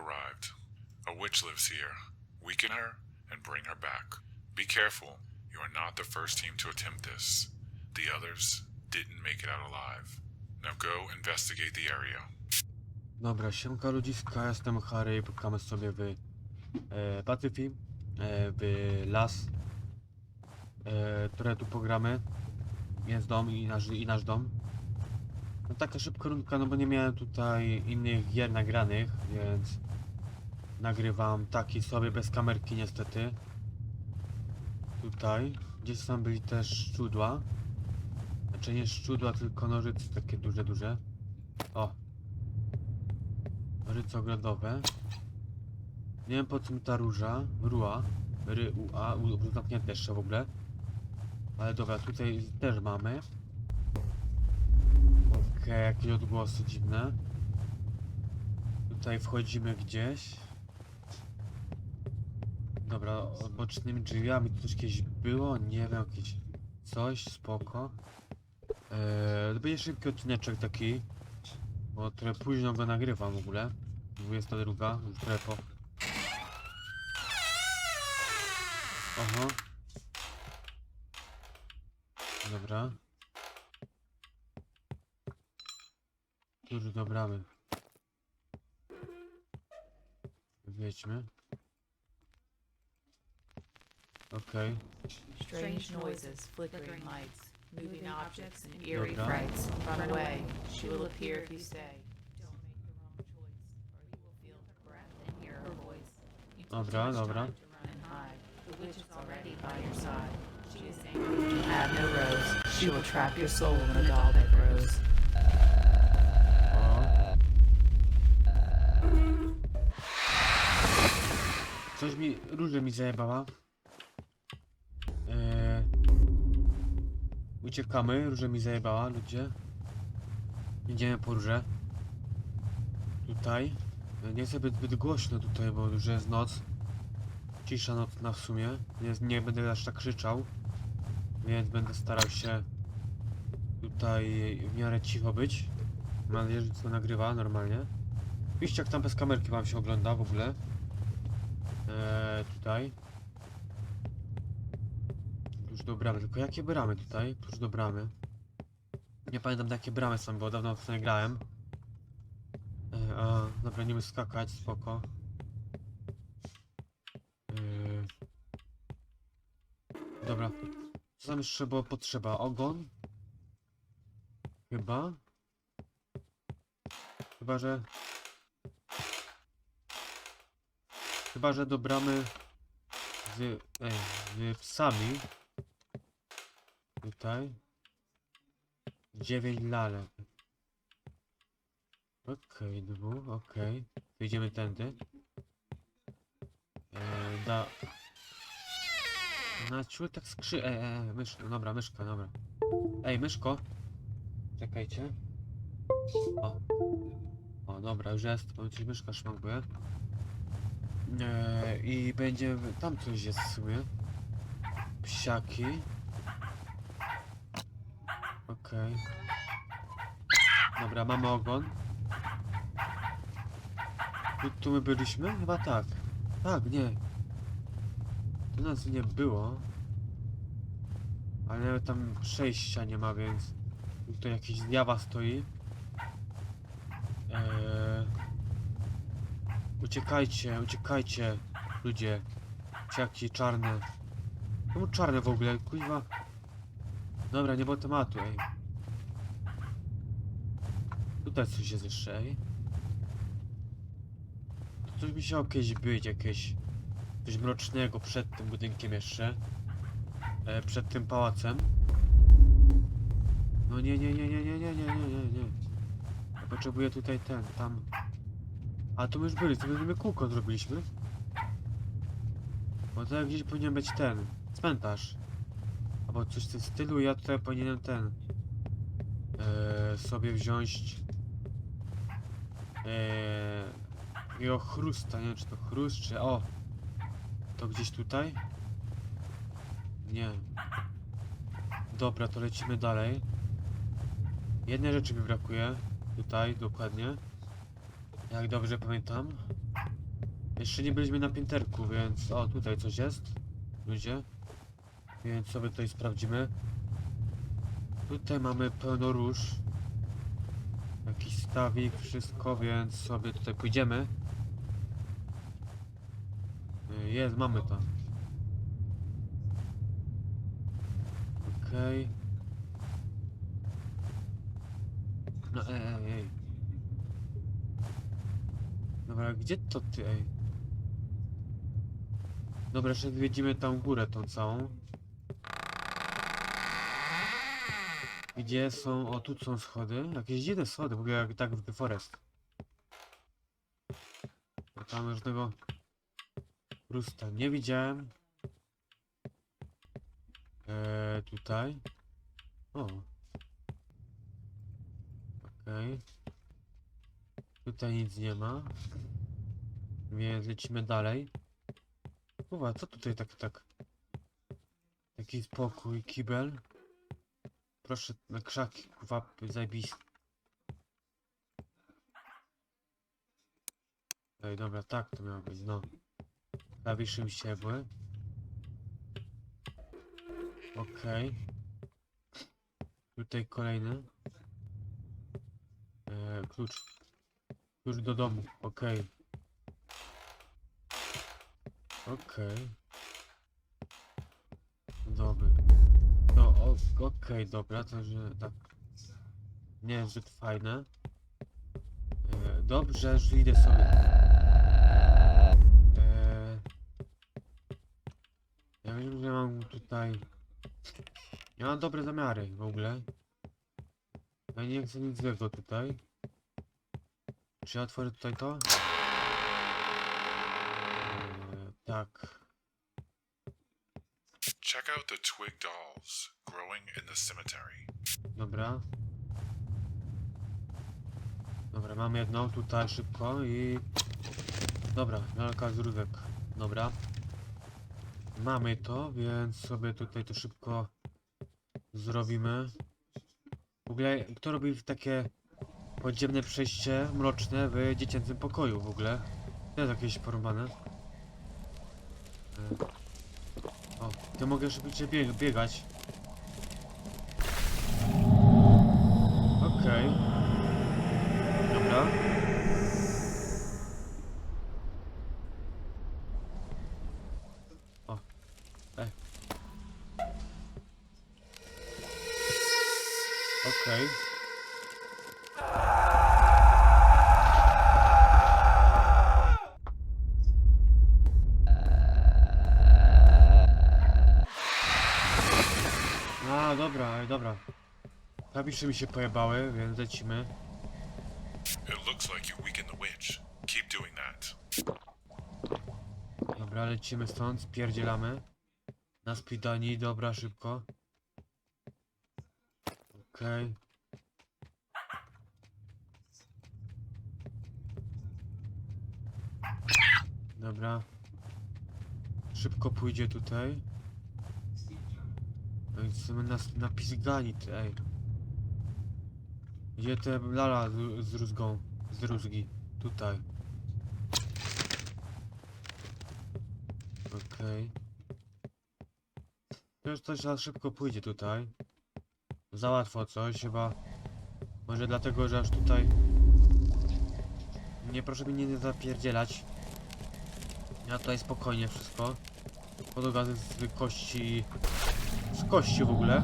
arrived. A witch lives here. Weaken her and bring her back. Be careful. You are not the first team to attempt this. The others didn't make it out alive. Now go investigate the area. Dobra, siemka ludziska, jestem Harry, pukamy sobie w e, Pacyfi, e, w las, e, które tu pogramy. Jest dom i nasz, i nasz dom. No taka szybka rundka, no bo nie miałem tutaj innych gier nagranych, więc nagrywam taki sobie bez kamerki niestety. Tutaj, gdzieś tam byli też szczudła. Znaczy nie szczudła, tylko nożyce takie duże, duże. O, Ryco ogrodowe. Nie wiem po co mi ta róża. Rua. Ry, u, a, u, zamknięte jeszcze w ogóle. Ale dobra, tutaj też mamy. Okej, jakieś odgłosy dziwne. Tutaj wchodzimy gdzieś. Dobra, o- bocznymi drzwiami tu coś kiedyś było, nie wiem, jakieś coś, spoko. Eee, to będzie szybki odcineczek taki. Bo trochę późno go nagrywam w ogóle. 22, już trochę. Aha. Dobra. Już do bramy. Wiedźmy. Okej. Strange noises, flickering lights, moving objects, and eerie Dobra. frights. Run away. She will appear if you stay. Don't make the wrong choice, or you will feel her breath and hear her voice. You took Dobra, too much dobra. time to run and hide. The witch is already by your side. She is angry. You have no rose. She will trap your soul in the doll that grows. O. Coś mi, różę mi zajebała. Uciekamy, różę mi zajebała, ludzie. Idziemy po róże. Tutaj. Nie chcę być zbyt głośno tutaj, bo już jest noc. Cisza nocna w sumie. Nie, nie będę aż tak krzyczał. Więc będę starał się tutaj w miarę cicho być. Mam nadzieję, że to nagrywa normalnie. Oczywiście jak tam bez kamerki wam się ogląda w ogóle. Eee, tutaj. Do bramy, tylko jakie bramy tutaj? Tuż do bramy. Nie pamiętam jakie bramy są, bo dawno w to nie grałem. Eee, a, dobra, nie skakać, spoko. Eee, dobra. Co tam jeszcze było potrzeba? Ogon? Chyba. Chyba, że... Chyba, że dobramy z, ej, z psami. Tutaj. 9 lalek. Okej, dwóch, okej. Wyjdziemy tędy. Eee, da... Na ciul tak skrzy... Ej, ej, ej, myszka, dobra, myszka, dobra. Ej, myszko. Czekajcie. O. O, dobra, już jest. Powiem myszka szwankuje. Eee, I będzie... Tam coś jest w sumie. Psiaki. Okej. Dobra, mamy ogon. Tu, tu my byliśmy? Chyba tak. Tak, nie. Tu nas nie było. Ale nawet tam przejścia nie ma, więc... Tutaj jakiś zjawa stoi. Eee... Uciekajcie, uciekajcie, ludzie. Ciaki czarne. Czemu czarne w ogóle? Kuźwa. Dobra, nie było tematu, ej. Tutaj coś jest jeszcze. Tu coś musiało kiedyś być, jakieś... Coś mrocznego przed tym budynkiem jeszcze. E, przed tym pałacem. No nie, nie, nie, nie, nie, nie, nie, nie, nie, nie. Potrzebuję tutaj ten, tam. A tu my już byli, to my kółko zrobiliśmy. Bo to gdzieś powinien być ten, cmentarz. Albo coś w tym stylu, ja tutaj powinienem ten... E, sobie wziąć... E, jego chrusta, nie wiem czy to chrust, czy... O! To gdzieś tutaj? Nie. Dobra, to lecimy dalej. Jednej rzeczy mi brakuje. Tutaj, dokładnie. Jak dobrze pamiętam. Jeszcze nie byliśmy na pięterku, więc... O, tutaj coś jest. Ludzie. Więc sobie tutaj sprawdzimy. Tutaj mamy pełno róż. Stawik, wszystko, więc sobie tutaj pójdziemy. Y, Jest, mamy to. Okej. No ej, ej. Dobra, gdzie to ty, ej? Dobra, jeszcze zwiedzimy tam górę tą całą. Gdzie są... O, tu są schody. Jakieś dziwne schody, w ogóle jak tak w The Forest. A tam żadnego... Rusta nie widziałem. Eee, tutaj. O. Okej. Tutaj nic nie ma. Więc lecimy dalej. Uwa, co tutaj tak, tak? Taki spokój, kibel. Proszę, na krzaki, kuwa, zajebiste. Ej, dobra, tak to miało być, no. Klawisze mi ściebły. Okej. Tutaj kolejny. E, klucz. Klucz do domu, okej. Okej. Dobry. Okej, dobra, to że tak. Nie jest zbyt fajne. E, dobrze, że idę sobie. E, ja wiem, że mam tutaj. Ja mam dobre zamiary w ogóle. Ja nie chcę nic złego tutaj. Czy ja otworzę tutaj to? E, tak. Out the twig dolls growing in the cemetery. Dobra. Dobra, mam jedną tutaj szybko i... Dobra, lalka z. Dobra. Mamy to, więc sobie tutaj to szybko zrobimy. W ogóle, kto robi takie podziemne przejście mroczne w dziecięcym pokoju w ogóle? To jest jakieś porąbane. E, O, to mogę szybciej bieg biegać. Okej. Dobra. O. Ej. Okej. A, Klawisze mi się pojebały, więc lecimy. It looks like you weakened the witch. Keep doing that. Dobra, lecimy stąd, spierdzielamy. Na speedani, dobra, szybko. Okej. Dobra. Szybko pójdzie tutaj. No i są nas napizgani, ty, ej. Gdzie te lala z, z rózgą? Z rózgi. Tutaj. Okej. Już coś za szybko pójdzie tutaj. Za łatwo coś chyba. Może dlatego, że aż tutaj... Nie proszę mnie nie zapierdzielać. Ja tutaj spokojnie wszystko. Podłoga z, z kości... Z kości w ogóle.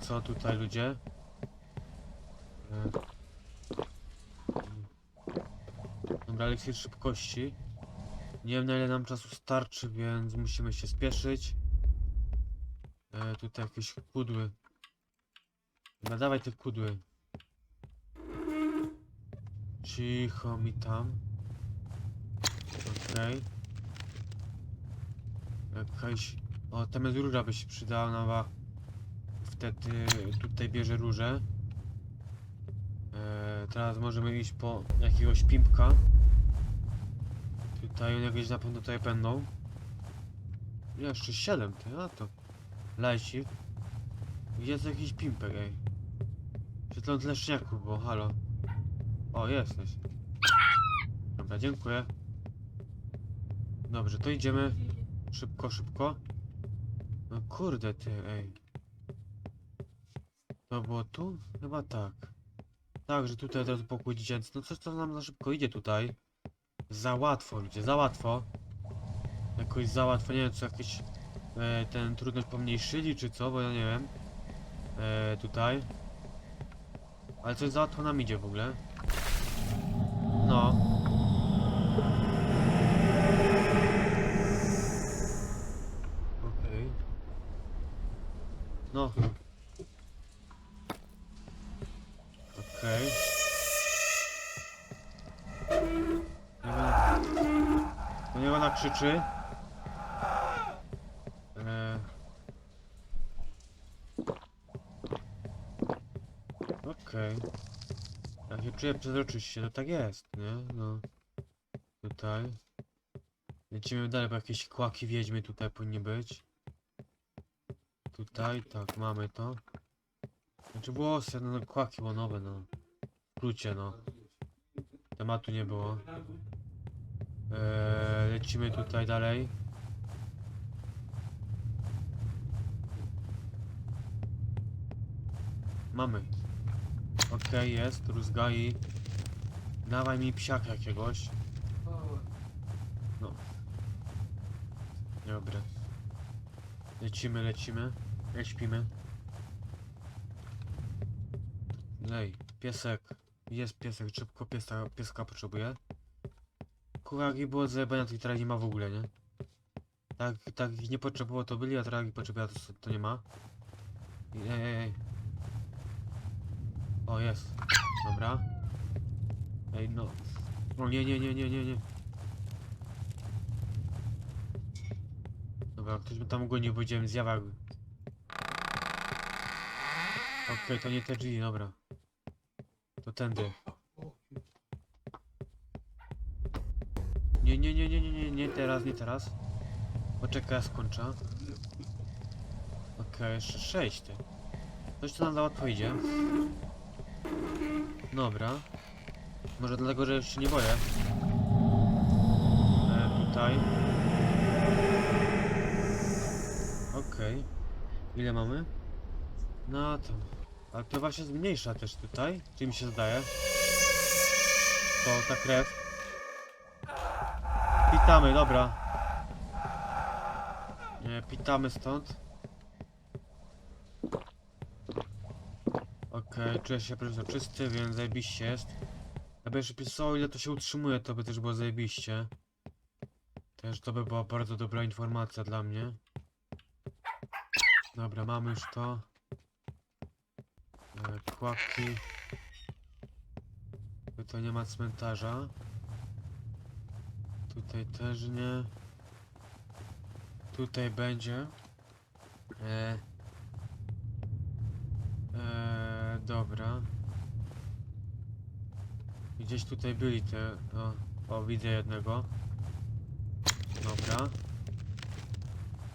Co tutaj ludzie. E. Dobra, eliksir szybkości. Nie wiem na ile nam czasu starczy, więc musimy się spieszyć. E, tutaj jakieś kudły. Dobra, dawaj te kudły. Cicho mi tam. Okej. Jakaś... O, tam jest by się przydała nowa. Wtedy tutaj bierze róże. E, teraz możemy iść po jakiegoś pimpka. Tutaj jakieś na pewno tutaj będą. Jeszcze 7, ty, a to. Lajcik. Jest jakiś pimpek, ej. Świetląc leszniaku, bo halo. O, jesteś. Dobra, dziękuję. Dobrze, to idziemy. Szybko, szybko. No kurde ty, ej. To było tu? Chyba tak. Tak, że tutaj od razu pokój dziecięcy. No coś to nam za szybko idzie tutaj. Za łatwo, ludzie, za łatwo. Jakoś za łatwo, nie wiem, co jakieś... E, ten trudność pomniejszyli, czy co, bo ja nie wiem. E, tutaj. Ale coś za łatwo nam idzie w ogóle. No. Okej. No. Krzyczy. Eee. Okej. Ja się czuję przezroczyście, to tak jest, nie? No. Tutaj. Lecimy dalej, bo jakieś kłaki wiedźmy tutaj powinny być. Tutaj, tak, mamy to. Znaczy włosy, no, no kłaki było nowe, no. W no. Tematu nie było. Eee, lecimy tutaj dalej. Mamy. Okej, jest, rózga i... Dawaj mi psiaka jakiegoś. No. Dobra. Lecimy, lecimy. Nie śpimy. Lej, piesek. Jest piesek, szybko pieska, pieska potrzebuję. Kuraki było zajebania, tych teraz nie ma w ogóle, nie? Tak, tak ich nie potrzebowało to byli, a teraz ich to, to nie ma. Ej, ej, ej. O, jest. Dobra. Ej, no. O, nie, nie, nie, nie, nie, nie. Dobra, ktoś by tam go nie powiedziałem zjawa. jakby. Okej, to nie te drzwi, dobra. To tędy. Nie, nie, nie, nie, nie, nie, nie teraz, nie teraz. Poczekaj, skończę. Okej, jeszcze sześć ty. Coś to nam za łatwo idzie. Dobra. Może dlatego, że już się nie boję. E, tutaj. Okej. Ile mamy? No to... Ale to właśnie zmniejsza też tutaj, czy mi się zdaje. To ta krew. Pitamy, dobra. Nie, pitamy stąd. Okej, czuję się przezroczysty, więc zajebiście jest. Jakby jeszcze pisało ile to się utrzymuje, to by też było zajebiście. Też to by była bardzo dobra informacja dla mnie. Dobra, mamy już to. E, kłaki. Tutaj nie ma cmentarza. Tutaj też nie. Tutaj będzie. E, e, dobra. Gdzieś tutaj byli te. O, o widzę jednego. Dobra.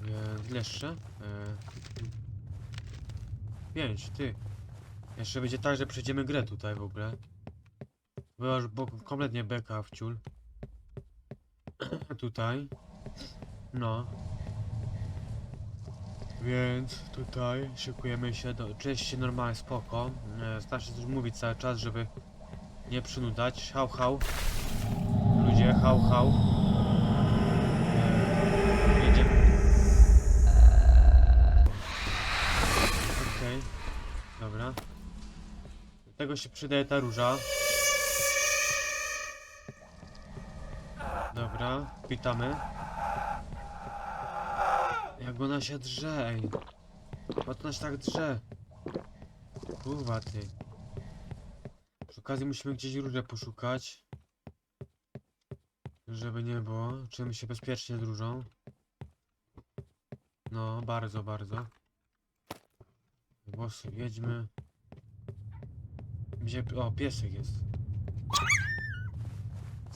Więc jeszcze. E, pięć, ty. Jeszcze będzie tak, że przejdziemy grę tutaj w ogóle. Była już kompletnie beka w ciul. Tutaj. No. Więc tutaj szykujemy się do... Się normalnie, spoko. Się coś mówić cały czas, żeby nie przynudać. Hał, hał. Ludzie, hał, hał. Jedziemy. Okej. Dobra. Do tego się przydaje ta róża. Witamy. Jak ona się drze, ej. Po co ona się tak drze? Kurwa ty. Przy okazji musimy gdzieś różę poszukać. Żeby nie było. Czym się bezpiecznie drużą. No, bardzo, bardzo. Głosy, jedźmy. Gdzie, o, piesek jest.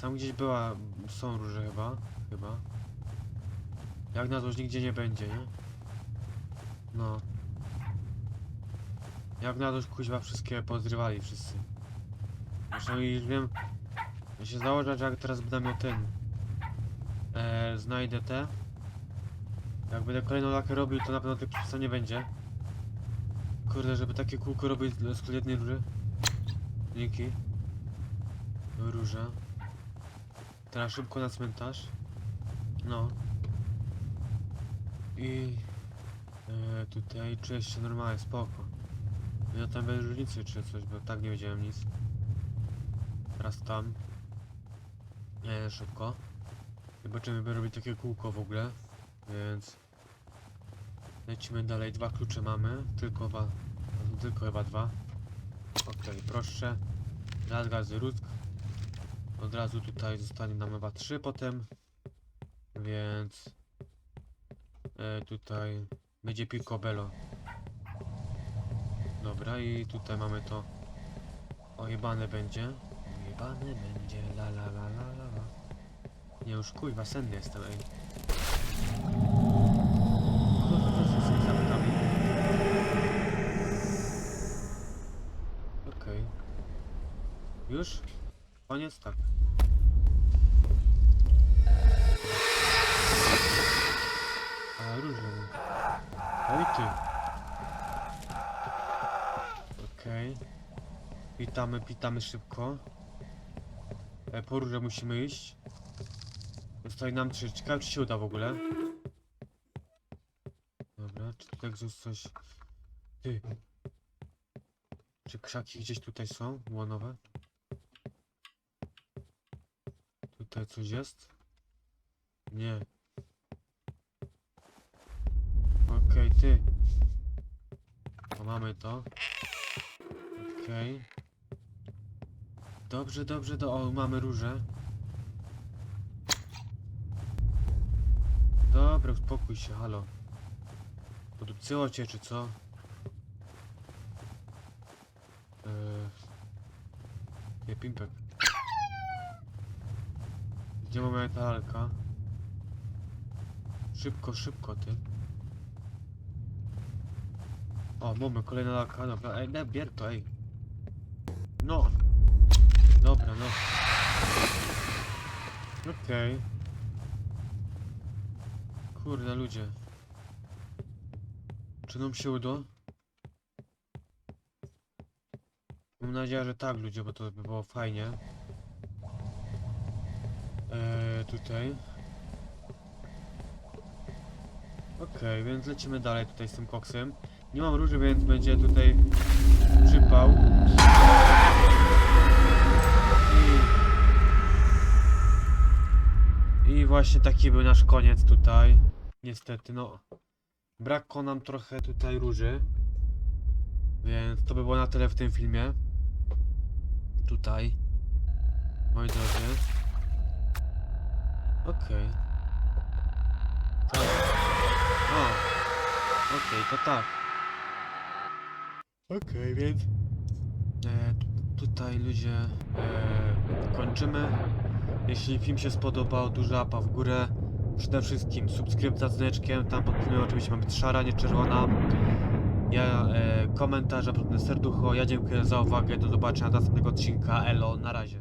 Sam gdzieś była, są róże chyba, chyba. Jak na już nigdzie nie będzie, nie? No. Jak na już kuźwa wszystkie pozrywali wszyscy. Zresztą już wiem, ja się założę, że jak teraz będę miał ten, e, znajdę te. Jak będę kolejną lakę robił, to na pewno tych psa nie będzie. Kurde, żeby takie kółko robić z jednej róży. Dzięki. Róża. Teraz szybko na cmentarz. No. I e, tutaj czuję się normalnie, spoko. Ja tam bez różnicy czy coś, bo tak nie wiedziałem nic. Teraz tam. E, szybko. Zobaczymy, by robić takie kółko w ogóle. Więc lecimy dalej. Dwa klucze mamy. Tylko dwa. Tylko chyba dwa. Okej, proszę. Raz gazy rusk. Od razu tutaj zostanie nam chyba trzy potem. Więc e, tutaj będzie picobello. Dobra i tutaj mamy to ojebane będzie. Ojebane będzie la la la la la. Nie już kuźwa senny jestem ej. Okej. Już? Koniec? Tak. A różne. Oj ty. Okej. Witamy, witamy szybko. E, po róże musimy iść. Zostaje nam trzy. Ciekawe czy się uda w ogóle. Dobra, czy tutaj gdzieś coś... Ty. Czy krzaki gdzieś tutaj są? Łonowe? Tutaj coś jest? Nie. Okej, ty. O, mamy to. Okej. Dobrze, dobrze, do... O, mamy róże. Dobra, uspokój się, halo. Podupcyło cię, czy co? Eee... Nie, pimpek. Gdzie mamy ta lalka? Szybko, szybko, ty. O, mamy kolejna lalka, dobra, ej, nie, bier to, ej. No. Dobra, no. Okej. Kurde, ludzie. Czy nam się uda? Mam nadzieję, że tak, ludzie, bo to by było fajnie. Eee, tutaj. Okej, więc lecimy dalej tutaj z tym koksem. Nie mam róży, więc będzie tutaj przypał. I, I właśnie taki był nasz koniec tutaj. Niestety, no. Brakło nam trochę tutaj róży. Więc to by było na tyle w tym filmie. Tutaj. Moi drodzy. Okej. Tak. O. Okej, to tak. Okej, więc... E, tu- tutaj ludzie e, kończymy. Jeśli film się spodobał, duża apa w górę. Przede wszystkim subskrypcja z dzwoneczkiem. Tam pod filmem oczywiście ma być szara, nie czerwona. Ja e, komentarz, a potem serducho. Ja dziękuję za uwagę. Do zobaczenia następnego odcinka. Elo, na razie.